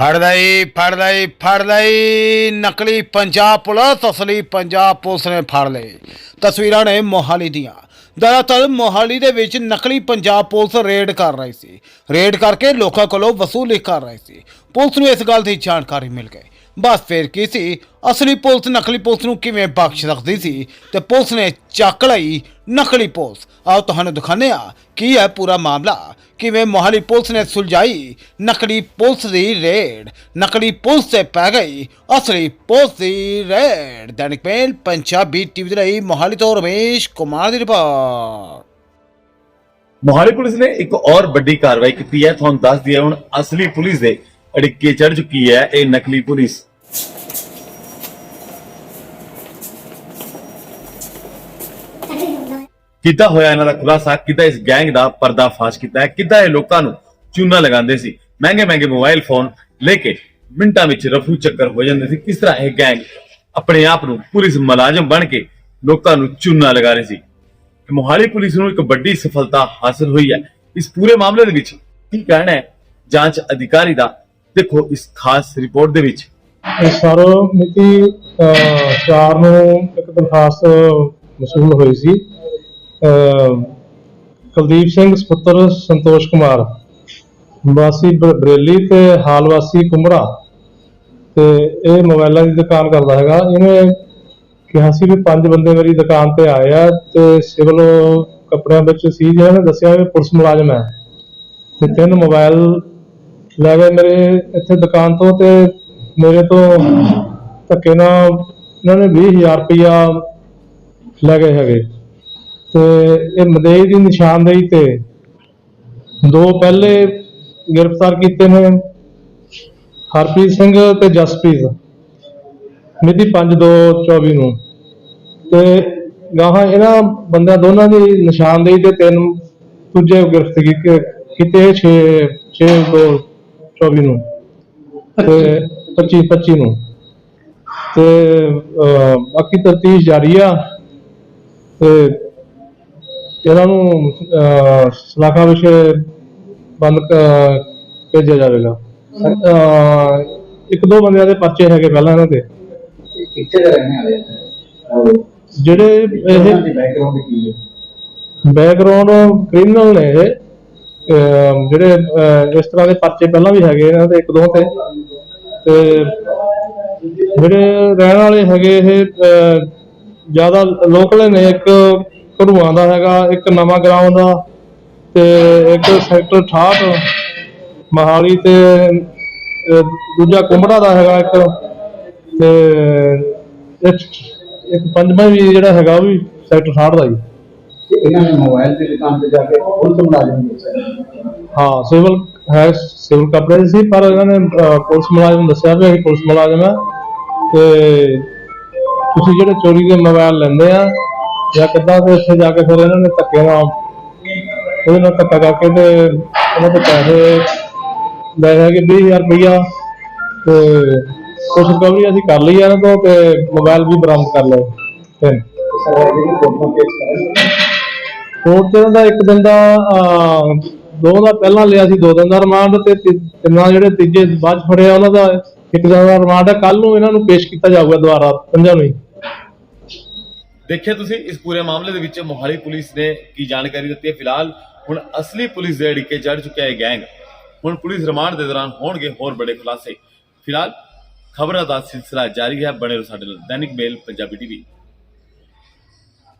ਫੜ ਲਈ ਫੜ ਲਈ ਫੜ ਲਈ। ਨਕਲੀ ਪੰਜਾਬ ਪੁਲਿਸ, ਅਸਲੀ ਪੰਜਾਬ ਪੁਲਿਸ ਨੇ ਫੜ ਲਈ ਤਸਵੀਰਾਂ ਨੇ ਮੋਹਾਲੀ ਦੀਆਂ। ਦਰਅਸਲ ਮੋਹਾਲੀ ਦੇ ਵਿੱਚ ਨਕਲੀ ਪੰਜਾਬ ਪੁਲਿਸ ਰੇਡ ਕਰ ਰਹੀ ਸੀ। ਰੇਡ ਕਰਕੇ ਲੋਕਾਂ ਕੋਲੋਂ ਵਸੂਲੀ ਕਰ ਰਹੀ ਸੀ। ਪੁਲਿਸ ਨੂੰ ਇਸ ਗੱਲ ਦੀ ਜਾਣਕਾਰੀ ਮਿਲ ਗਈ। ਬਸ ਫੇਰ ਕੀ ਸੀ? ਅਸਲੀ ਪੁਲਿਸ ਨਕਲੀ ਪੁਲਿਸ ਨੂੰ ਕਿਵੇਂ ਬਖਸ਼ ਸਕਦੀ ਸੀ? ਤੇ ਪੁਲਿਸ ਨੇ ਚੱਕ ਲਈ ਨਕਲੀ ਪੁਲਿਸ। ਆਓ ਤੁਹਾਨੂੰ ਦਿਖਾਉਂਦੇ ਹਾਂ ਕੀ ਹੈ ਪੂਰਾ ਮਾਮਲਾ। ਕਿਵੇਂ ਮੋਹਾਲੀ ਪੁਲਿਸ ਨੇ ਸੁਲਝਾਈ ਨਕਲੀ ਪੁਲਿਸ ਦੀ ਰੇਡ। ਨਕਲੀ ਪੁਲਿਸ ਤੇ ਪੈ ਗਈ ਅਸਲੀ ਪੁਲਿਸ ਦੀ raid. Dainik Mail, Punjabi TV ਦੇ ਲਈ ਮੋਹਾਲੀ ਤੋਂ ਰਮੇਸ਼ ਕੁਮਾਰ ਦੀ ਰਿਪੋਰਟ। ਮੋਹਾਲੀ ਪੁਲਿਸ ਨੇ ਇੱਕ ਹੋਰ ਵੱਡੀ ਕਾਰਵਾਈ ਕੀਤੀ ਹੈ। ਤੁਹਾਨੂੰ ਦੱਸ ਦਈਏ ਹੁਣ ਅਸਲੀ ਪੁਲਿਸ ਦੇ ਅੜਿੱਕੇ ਚੜ ਚੁੱਕੀ ਹੈ ਇਹ ਨਕਲੀ ਪੁਲਿਸ। ਕਿੱਦਾਂ ਹੋਇਆ ਇਹਨਾਂ ਦਾ ਖੁਲਾਸਾ? ਕਿੱਦਾਂ ਇਸ ਗੈਂਗ ਦਾ ਪਰਦਾਫਾਸ਼ ਕੀਤਾ ਹੈ? ਕਿੱਦਾਂ ਇਹ ਲੋਕਾਂ ਨੂੰ ਚੂਨਾ ਲਗਾਉਂਦੇ ਸੀ? ਮਹਿੰਗੇ ਮਹਿੰਗੇ ਮੋਬਾਈਲ ਫੋਨ ਲੈ ਕੇ ਮਿੰਟਾਂ ਵਿੱਚ ਰਫੂ ਚੱਕਰ ਹੋ ਜਾਂਦੇ ਸੀ। ਕਿਸ ਤਰ੍ਹਾਂ ਇਹ ਗੈਂਗ ਆਪਣੇ ਆਪ ਨੂੰ ਪੁਲਿਸ ਮੁਲਾਜ਼ਮ ਬਣ ਕੇ ਲੋਕਾਂ ਨੂੰ ਚੂਨਾ ਲਗਾ ਰਹੇ ਸੀ? ਮੋਹਾਲੀ ਪੁਲਿਸ ਨੂੰ ਇੱਕ ਵੱਡੀ ਸਫਲਤਾ ਹਾਸਲ ਹੋਈ ਹੈ। ਇਸ ਪੂਰੇ ਮਾਮਲੇ ਦੇ ਵਿੱਚ ਕੀ ਕਹਿਣਾ ਹੈ? ਜਾਂਚ ਅਧਿਕਾਰੀ ਦਾ ਦੇਖੋ, ਇਸ ਖਾਸ ਰਿਪੋਰਟ ਦੇ ਵਿੱਚ ਸਰ ਮਿਤੀ 4 ਨੂੰ ਇੱਕ ਦਰਖਾਸਤ ਮਸੂਲ ਹੋਈ ਸੀ। ਕੁਲਦੀਪ ਸਿੰਘ ਸੁਪੁੱਤਰ, ਸੰਤੋਸ਼ ਕੁਮਾਰ। ਵਾਸੀ ਬ- ਬਰੇਲੀ ਤੇ ਹਾਲ ਵਾਸੀ ਕੁਮਰਾ। ਤੇ ਇਹ ਮੋਬਾਈਲਾਂ ਦੀ ਦੁਕਾਨ ਕਰਦਾ ਹੈਗਾ। ਇਹਨੇ ਕਿਹਾ ਸੀ ਵੀ ਪੰਜ ਬੰਦੇ ਮੇਰੀ ਦੁਕਾਨ ਤੇ ਆਏ ਆ ਤੇ ਸਿਵਲ ਕੱਪੜਿਆਂ ਵਿੱਚ ਸੀ। ਜਿਹਨਾਂ ਨੇ ਦੱਸਿਆ ਵੀ ਪੁਲਿਸ ਮੁਲਾਜ਼ਮ ਹੈ। ਤੇ ਤਿੰਨ ਮੋਬਾਈਲ ਲੈ ਗਏ ਮੇਰੇ ਇੱਥੇ ਦੁਕਾਨ ਤੋਂ ਤੇ ਮੇਰੇ ਤੋਂ ਧੱਕੇ ਨਾਲ ਇਹਨਾਂ ਨੇ 20000 ਰੁਪਇਆ ਲੈ ਗਏ ਹੈਗੇ। ਤੇ ਇਹ ਮਦੇਈ ਦੀ ਨਿਸ਼ਾਨਦੇਹੀ ਤੇ ਦੋ ਪਹਿਲੇ ਗ੍ਰਿਫਤਾਰ ਕੀਤੇ ਨੇ, ਹਰਪ੍ਰੀਤ ਸਿੰਘ ਤੇ ਜਸਪ੍ਰੀਤ, ਮਿਤੀ 5/2/24 ਨੂੰ। ਤੇ ਗਾਹਾਂ ਇਹਨਾਂ ਬੰਦਿਆਂ ਦੋਨਾਂ ਦੀ ਨਿਸ਼ਾਨਦੇਹੀ ਤੇ ਤਿੰਨ ਦੂਜੇ ਗ੍ਰਿਫਤ ਕੀ- ਕੀਤੇ 6 6/2/24 ਨੂੰ। ਤੇ 25 25 ਨੂੰ। ਤੇ ਅਹ, ਬਾਕੀ ਤਫਤੀਸ਼ ਜਾਰੀ ਆ। ਤੇ ਇਹਨਾਂ ਨੂੰ ਅਹ, ਸਲਾਖਾ ਵਿੱਚ ਬੰਦ ਕ- ਭੇਜਿਆ ਜਾਵੇਗਾ। ਅਹ, ਇੱਕ ਦੋ ਬੰਦਿਆਂ ਦੇ ਪਰਚੇ ਹੈਗੇ ਪਹਿਲਾਂ ਇਹਨਾਂ ਦੇ। ਕਿੱਥੇ ਦੇ ਰਹਿਣੇ ਵਾਲੇ ਆ? ਜਿਹੜੇ ਇਹ ਬੈਕਗ੍ਰਾਉਂਡ ਕੀ ਹੈ? ਬੈਕਗ੍ਰਾਉਂਡ ਕ੍ਰਿਮੀਨਲ ਨੇ ਇਹ। ਅਹ, ਜਿਹੜੇ ਅਹ, ਇਸ ਤਰ੍ਹਾਂ ਦੇ ਪਰਚੇ ਪਹਿਲਾਂ ਵੀ ਹੈਗੇ ਇਹਨਾਂ ਦੇ ਇੱਕ ਦੋ ਤੇ। ਤੇ ਜਿਹੜੇ ਰਹਿਣ ਵਾਲੇ ਹੈਗੇ ਇਹ ਅਹ, ਜ਼ਿਆਦਾ ਲੋਕਲ ਨੇ ਇੱਕ ਘੜੂਆਂ ਦਾ ਹੈਗਾ ਇੱਕ ਨਵਾਂ ਗਰਾਉਂ ਦਾ ਤੇ ਇੱਕ ਸੈਕਟਰ 68 ਮਹਾਲੀ ਤੇ ਅਹ, ਦੂਜਾ ਕੁੰਬੜਾ ਦਾ ਹੈਗਾ ਇੱਕ। ਤੇ ਇੱਕ ਇੱਕ ਪੰਜਵਾਂ ਵੀ ਜਿਹੜਾ ਹੈਗਾ ਉਹ ਵੀ ਸੈਕਟਰ 68 ਦਾ ਹੀ ਕਿ ਇਹਨਾਂ ਨੇ ਮੋਬਾਈਲ ਦੀ ਦੁਕਾਨ ਤੇ ਜਾ ਕੇ ਪੁਲਿਸ ਮੁਲਾਜ਼ਮ ਨੂੰ ਦੱਸਿਆ। ਹਾਂ ਸਿਵਲ ਹੈ ਸਿਵਲ ਕੱਪੜੇ ਸੀ ਪਰ ਇਹਨਾਂ ਨੇ ਅਹ, ਪੁਲਿਸ ਮੁਲਾਜ਼ਮ ਨੂੰ ਦੱਸਿਆ ਵੀ ਅਸੀਂ ਪੁਲਿਸ ਮੁਲਾਜ਼ਮ ਆ ਤੇ ਤੁਸੀਂ ਜਿਹੜੇ ਚੋਰੀ ਦੇ ਮੋਬਾਈਲ ਲੈਂਦੇ ਆ ਜਾਂ ਕਿੱਦਾਂ ਤੇ ਇੱਥੇ ਜਾ ਕੇ ਫਿਰ ਇਹਨਾਂ ਨੇ ਧੱਕੇ ਨਾਲ ਉਹਦੇ ਨਾਲ ਧੱਕਾ ਕਰਕੇ ਤੇ ਉਹਨਾਂ ਤੋਂ ਪੈਸੇ ਲੈ ਲੈ ਕੇ 20000 ਰੁਪਇਆ ਤੇ ਕੁਛ ਰਿਕਵਰੀ ਅਸੀਂ ਕਰ ਲਈ ਇਹਨਾਂ ਤੋਂ ਤੇ ਮੋਬਾਈਲ ਵੀ ਬਰਾਮਦ ਕਰ ਲਏ ਤੇ ਸਰ ਜਿਹੜੀ ਫੋਟੋ ਪੇਸ਼ ਕਰਾਂਗੇ ਕੋਰਟ ਤੇ ਦਾ, ਇੱਕ ਦਿਨ ਦਾ ਦੋ ਦਾ ਪਹਿਲਾਂ ਲਿਆ ਸੀ, ਦੋ ਦਿਨ ਦਾ ਰਿਮਾਂਡ ਤੇ ਤਿੰਨਾਂ ਜਿਹੜੇ ਤੀਜੇ ਬਾਅਦ ਫੜਿਆ ਉਹਨਾਂ ਦਾ, ਇੱਕ ਦਿਨ ਦਾ ਰਿਮਾਂਡ ਹੈ। ਕੱਲ ਨੂੰ ਇਹਨਾਂ ਨੂੰ ਪੇਸ਼ ਕੀਤਾ ਜਾਊਗਾ ਦੁਬਾਰਾ, ਪੰਜਾਂ ਨੂੰ ਦੇਖਿਆ ਤੁਸੀਂ, ਇਸ ਪੂਰੇ ਮਾਮਲੇ ਦੇ ਵਿੱਚ ਮੋਹਾਲੀ ਪੁਲਿਸ ਨੇ ਕੀ ਜਾਣਕਾਰੀ ਦਿੱਤੀ ਹੈ? ਫਿਲਹਾਲ ਹੁਣ ਅਸਲੀ ਪੁਲਿਸ ਦੇ ਅੜਿੱਕੇ ਚੜ ਚੁੱਕਿਆ ਹੈ, ਗੈਂਗ। ਹੁਣ ਪੁਲਿਸ ਰਿਮਾਂਡ ਦੇ ਦੌਰਾਨ ਹੋਣਗੇ ਹੋਰ ਬੜੇ ਖੁਲਾਸੇ। ਫਿਲਹਾਲ ਖਬਰਾਂ ਦਾ ਸਿਲਸਿਲਾ ਜਾਰੀ ਹੈ ਬਣੇ ਰਹੋ ਸਾਡੇ ਨਾਲ। Dainik Mail, Punjabi TV.